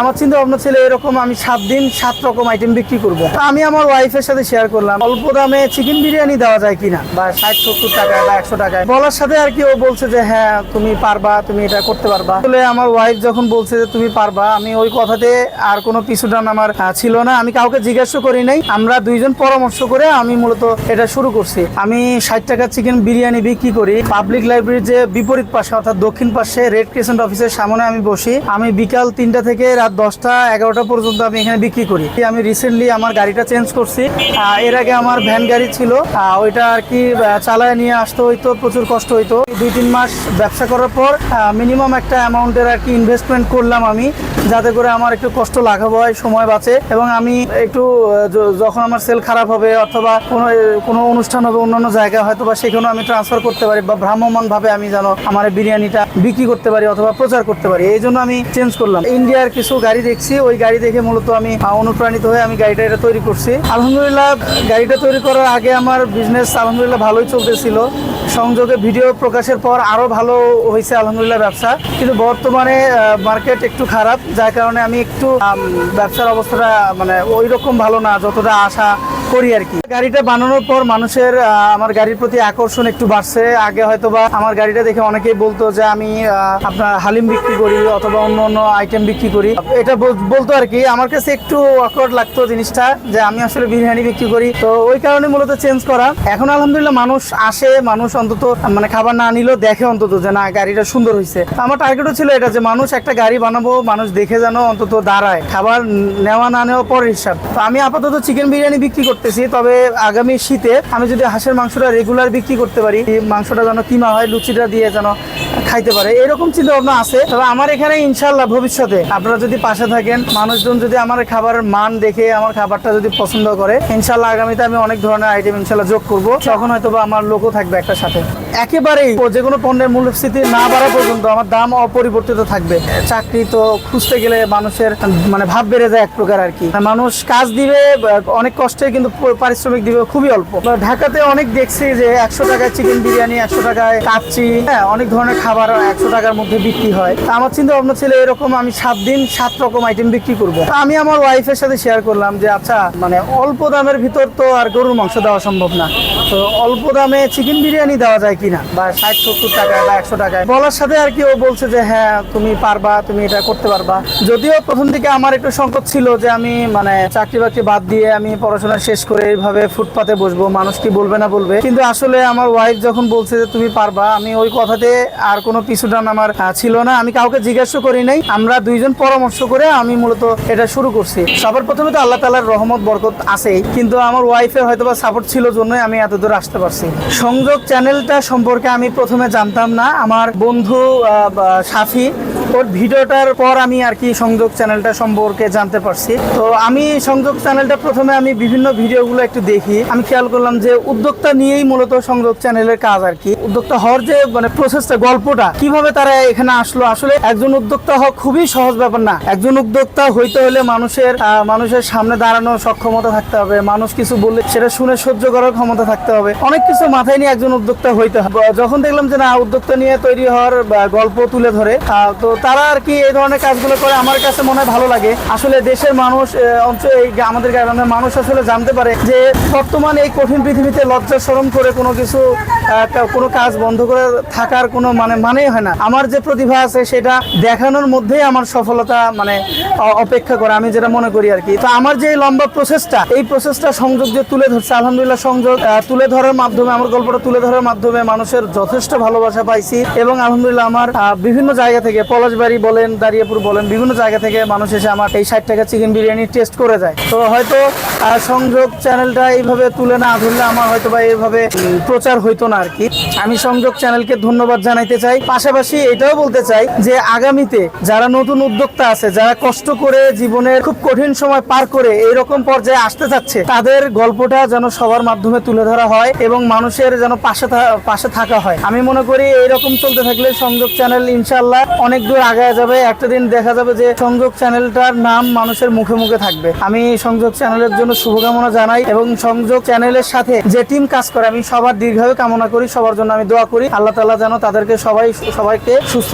আমার চিন্তা ভাবনা ছিল এরকম আমি সাত দিন সাত রকম আইটেম বিক্রি করব। আমি আমার ওয়াইফের সাথে শেয়ার করলাম, অল্প দামে চিকেন বিরিয়ানি দেওয়া যায় কিনা বা ষাট, সত্তর টাকায় বা একশো টাকায়। বলার সাথে আর কি ও বলছে যে হ্যাঁ তুমি পারবা, তুমি এটা করতে পারবা। আসলে আমার ওয়াইফ যখন বলছে যে, তুমি পারবা, আমি ওই কথাতে আর কোনো পিছুটান আমার ছিল না। আমি কাউকে জিজ্ঞাসা করি নাই। আমরা দুইজন পরামর্শ করে আমি মূলত এটা শুরু করছি। আমি ষাট টাকা চিকেন বিরিয়ানি বিক্রি করি। পাবলিক লাইব্রেরির যে বিপরীত পাশে, অর্থাৎ দক্ষিণ পাশে রেড ক্রিসেন্ট অফিসের সামনে আমি বসি। আমি বিকাল তিনটা থেকে রাত দশটা, এগারোটা পর্যন্ত আমি এখানে বিক্রি করি। আমি রিসেন্টলি আমার গাড়িটা চেঞ্জ করছি। এর আগে আমার ভ্যান গাড়ি ছিল। ওইটা আর কি চালায় নিয়ে আসতে হইতো, প্রচুর কষ্ট হইতো। দুই তিন মাস ব্যবসা করার পর মিনিমাম একটা অ্যামাউন্টের আর কি ইনভেস্টমেন্ট করলাম আমি। যাতে করে আমার একটু কষ্ট লাঘব হয়, সময় বাঁচে এবং আমি একটু যখন আমার সেল খারাপ হবে অথবা কোনো কোনো অনুষ্ঠান হবে অন্যান্য জায়গায়, হয়তো বা সেখানেও আমি ট্রান্সফার করতে পারি বা ভ্রাম্যমান ভাবে আমি যেন আমার বিরিয়ানিটা বিক্রি করতে পারি অথবা প্রচার করতে পারি। এই জন্য আমি চেঞ্জ করলাম। ইন্ডিয়ার কিছু গাড়ি দেখছি, ওই গাড়ি দেখে মূলত আমি অনুপ্রাণিত হয়ে আমি গাড়িটা এটা তৈরি করছি। আলহামদুলিল্লাহ, গাড়িটা তৈরি করার আগে আমার বিজনেস আলহামদুলিল্লাহ ভালোই চলতেছিল। সংযোগে ভিডিও প্রকাশের পর আরও ভালো হয়েছে আলহামদুলিল্লাহ ব্যবসা। কিন্তু বর্তমানে মার্কেট একটু খারাপ, যার কারণে আমি একটু ব্যবসার অবস্থাটা মানে ওই রকম ভালো না, যতটা আশা করি আর কি। গাড়িটা বানানোর পর মানুষের আমার গাড়ির প্রতি আকর্ষণ একটু বাড়ছে। আগে হয়তো বা আমার গাড়িটা দেখে অনেকেই বলতো যে আমি আপনার হালিম বিক্রি করি অথবা অন্য অন্য আইটেম বিক্রি করি। এটা বল- বলতো আর কি। আমার কাছে একটু অকওয়ার্ড লাগতো জিনিসটা, যে আমি আসলে বিরিয়ানি বিক্রি করি। তো ওই কারণে মূলত চেঞ্জ করা। এখন আলহামদুলিল্লাহ মানুষ আসে, মানুষ অন্তত মানে খাবার না নিলেও দেখে অন্তত যে না, গাড়িটা সুন্দর হয়েছে আমার টার্গেটও ছিল এটা যে মানুষ একটা গাড়ি বানাবো, মানুষ দেখে যেন অন্তত দাঁড়ায়। খাবার নেওয়া না নেওয়া পরের হিসাব। তো আমি আপাতত চিকেন বিরিয়ানি বিক্রি করতেছি, তবে আগামী শীতে আমি যদি হাঁসের মাংসটা রেগুলার বিক্রি করতে পারি মাংসটা যেন কিমা হয়, লুচিটা দিয়ে যেন খাইতে পারে, এরকম চিন্তা ভাবনা আছে। তবে আমার এখানে ইনশাল্লাহ ভবিষ্যতে আপনারা যদি পাশে থাকেন, মানুষজন যদি আমার খাবারের মান দেখে, আমার খাবারটা যদি পছন্দ করে ইনশাল্লাহ আগামীতে আমি অনেক ধরনের আইটেম ইনশাল্লাহ যোগ করব, তখন হয়তো আমার লোকও থাকবে একটা সাথে। একেবারেই যে কোনো পণ্যের মূল্যস্ফীতি না বাড়া পর্যন্ত আমার দাম অপরিবর্তিত থাকবে। চাকরি তো খুঁজতে গেলে মানুষের মানে ভাব বেড়ে যায় এক প্রকার আর কি। মানুষ কাজ দিবে, অনেক কষ্টে কিন্তু পারিশ্রমিক দিবে খুবই অল্প। ঢাকাতে অনেক দেখছি যে একশো টাকায় চিকেন বিরিয়ানি, একশো টাকায় কাচ্চি হ্যাঁ অনেক ধরনের খাবার একশো টাকার মধ্যে বিক্রি হয়। তা আমার চিন্তা ভাবনা ছিল এরকম আমি সাত দিন সাত রকম আইটেম বিক্রি করব। আমি আমার ওয়াইফের সাথে শেয়ার করলাম যে আচ্ছা মানে অল্প দামের ভিতর তো আর গরুর মাংস দেওয়া সম্ভব না। তো অল্প দামে চিকেন বিরিয়ানি দেওয়া যায় কিনা বা ষাট, সত্তর টাকায় বা একশো টাকায়। বলার সাথে আর কি ও বলছে যে হ্যাঁ তুমি পারবা, তুমি এটা করতে পারবা। যদিও প্রথম দিকে আমার একটু সংকট ছিল যে, আমি মানে চাকরি বাকরি বাদ দিয়ে আমি পড়াশোনা শেষ করে এইভাবে ফুটপাতে বসবো, মানুষ কি বলবে না বলবে। কিন্তু আসলে আমার ওয়াইফ যখন বলছে যে, তুমি পারবা, আমি ওই কথাতে আর কোনো পিছুটান আমার ছিল না। আমি কাউকে জিজ্ঞাসা করি নাই। আমরা দুইজন পরামর্শ করে আমি মূলত এটা শুরু করছি। সবার প্রথমে তো আল্লাহ তালার রহমত, বরকত আছেই। কিন্তু আমার ওয়াইফের হয়তো বা সাপোর্ট ছিল জন্যই আমি এত দূর আসতে পারছি। সংযোগ চ্যানেলটা সম্পর্কে আমি প্রথমে জানতাম না। আমার বন্ধু সাফি ওর ভিডিওটার পর আমি আর কি সংযোগ চ্যানেলটা সম্পর্কে জানতে পারছি। তো আমি সংযোগ চ্যানেলটা প্রথমে আমি বিভিন্ন ভিডিওগুলো একটু দেখি। আমি খেয়াল করলাম যে উদ্যোক্তা নিয়েই মূলত সংযোগ চ্যানেলের কাজ আর কি। উদ্যোক্তা হওয়ার যে মানে প্রসেসটা গল্পটা, কীভাবে তারা এখানে আসলো? আসলে একজন উদ্যোক্তা হওয়া খুবই সহজ ব্যাপার না। একজন উদ্যোক্তা হইতে হলে মানুষের মানুষের সামনে দাঁড়ানোর সক্ষমতা থাকতে হবে। মানুষ কিছু বললে সেটা শুনে সহ্য করার ক্ষমতা থাকতে হবে। অনেক কিছু মাথায় নিয়ে একজন উদ্যোক্তা হইতে হবে। যখন দেখলাম যে না, উদ্যোক্তা নিয়ে তৈরি হওয়ার গল্প তুলে ধরে তো তারা আর কি এই ধরনের কাজগুলো করে, আমার কাছে মনে হয় ভালো লাগে। আসলে দেশের মানুষ এই আমাদের গ্রামের মানুষ আসলে জানতে পারে যে বর্তমান এই কঠিন পৃথিবীতে লজ্জা, শরম করে কোনো কিছু কোনো কাজ বন্ধ করে থাকার কোনো মানে মানেই হয় না। আমার যে প্রতিভা আছে সেটা দেখানোর মধ্যেই আমার সফলতা মানে অপেক্ষা করে, আমি যেটা মনে করি আর কি। তো আমার যে লম্বা প্রসেসটা এই প্রসেসটা সংযোগ যে তুলে ধরছে, আলহামদুলিল্লাহ সংযোগ তুলে ধরার মাধ্যমে, আমার গল্পটা তুলে ধরার মাধ্যমে মানুষের যথেষ্ট ভালোবাসা পাইছি এবং আলহামদুলিল্লাহ আমার বিভিন্ন জায়গা থেকে পলাশবাড়ি বলেন, দাঁড়িয়াপুর বলেন, বিভিন্ন জায়গা থেকে মানুষ এসে আমার এই ষাট টাকা চিকেন বিরিয়ানি টেস্ট করে যায়। তো হয়তো সংযোগ চ্যানেলটা এইভাবে তুলে না ধরলে আমার হয়তো বা এইভাবে প্রচার হইতো না আর কি আমি সংযোগ চ্যানেলকে ধন্যবাদ জানাইতে চাই। পাশাপাশি এটাও বলতে চাই যে, আগামীতে যারা নতুন উদ্যোক্তা আছে, যারা কষ্ট করে জীবনের খুব কঠিন সময় পার করে এইরকম পর্যায়ে আসতে যাচ্ছে, তাদের গল্পটা যেন সবার মাধ্যমে তুলে ধরা হয় এবং মানুষের যেন পাশে পাশে থাকা হয়। আমি মনে করি এইরকম চলতে থাকলে সংযোগ চ্যানেল ইনশাল্লাহ অনেক দূর আগায় যাবে, একটা দিন দেখা যাবে যে সংযোগ চ্যানেলটার নাম মানুষের মুখে মুখে থাকবে। আমি সংযোগ চ্যানেলের জন্য শুভকামনা জানাই এবং সংযোগ চ্যানেলের সাথে যে টিম কাজ করে, আমি সবার দীর্ঘায়ু কামনা করি, সবার জন্য আমি দোয়া করি। আল্লাহ তালা যেন তাদেরকে সবাই, সবাইকে সুস্থ